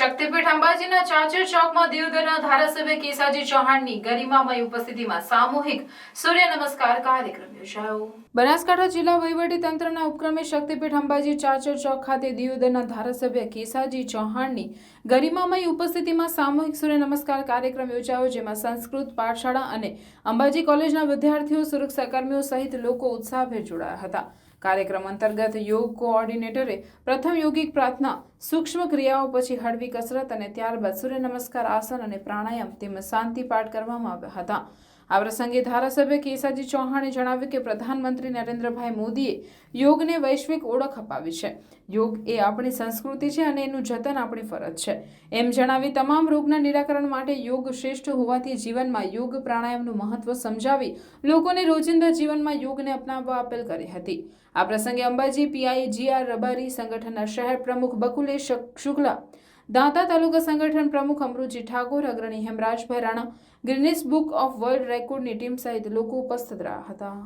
શક્તિપીઠ અંબાજીના ચાચર ચોકમાં દિયોદરના ધારાસભ્ય કેસાજી ચૌહાણની ગરિમામય ઉપસ્થિતિમાં સામૂહિક સૂર્ય નમસ્કાર કાર્યક્રમ યોજાયો. બનાસકાંઠા જિલ્લા વહીવટી તંત્રના ઉપક્રમે શક્તિપીઠ અંબાજી ચાચર ચોક ખાતે દિયોદરના ધારાસભ્ય કેસાજી ચૌહાણની ગરિમામય ઉપસ્થિતિમાં સામૂહિક સૂર્ય નમસ્કાર કાર્યક્રમ યોજાયો, જેમાં સંસ્કૃત પાઠશાળા અને અંબાજી કોલેજના વિદ્યાર્થીઓ સુરક્ષાકર્મીઓ સહિત લોકો ઉત્સાહભેર જોડાયા હતા. કાર્યક્રમ અંતર્ગત યોગ કોઓર્ડિનેટરે પ્રથમ યોગિક પ્રાર્થના, સૂક્ષ્મ ક્રિયાઓ, પછી હળવી કસરત અને ત્યારબાદ સૂર્ય નમસ્કાર, આસન અને પ્રાણાયામ તેમજ શાંતિ પાઠ કરવામાં આવ્યા હતા. આ પ્રસંગે ધારાસભ્ય કેસાજી ચૌહાણે જણાવ્યું કે પ્રધાનમંત્રી નરેન્દ્રભાઈ મોદીએ યોગને વૈશ્વિક ઓળખ અપાવી છે. યોગ એ આપણી સંસ્કૃતિ છે અને એનું જતન આપણી ફરજ છે. એમ જણાવી તમામ રોગના નિરાકરણ માટે યોગ શ્રેષ્ઠ હોવાથી જીવનમાં યોગ પ્રાણાયામનું મહત્વ સમજાવી લોકોને રોજિંદા જીવનમાં યોગને અપનાવવા અપીલ કરી હતી. આ પ્રસંગે અંબાજી પીઆઈ જીઆર રબારી, સંગઠનના શહેર પ્રમુખ બકુલેશ શુક્લા દાંતા તાલુકા સંગઠન પ્રમુખ અમરુજી ઠાકોર, અગ્રણી Hemraj Bhairana Guinness book of world રેકોર્ડની team સહિત લોકો ઉપસ્થિત રહ્યા હતા.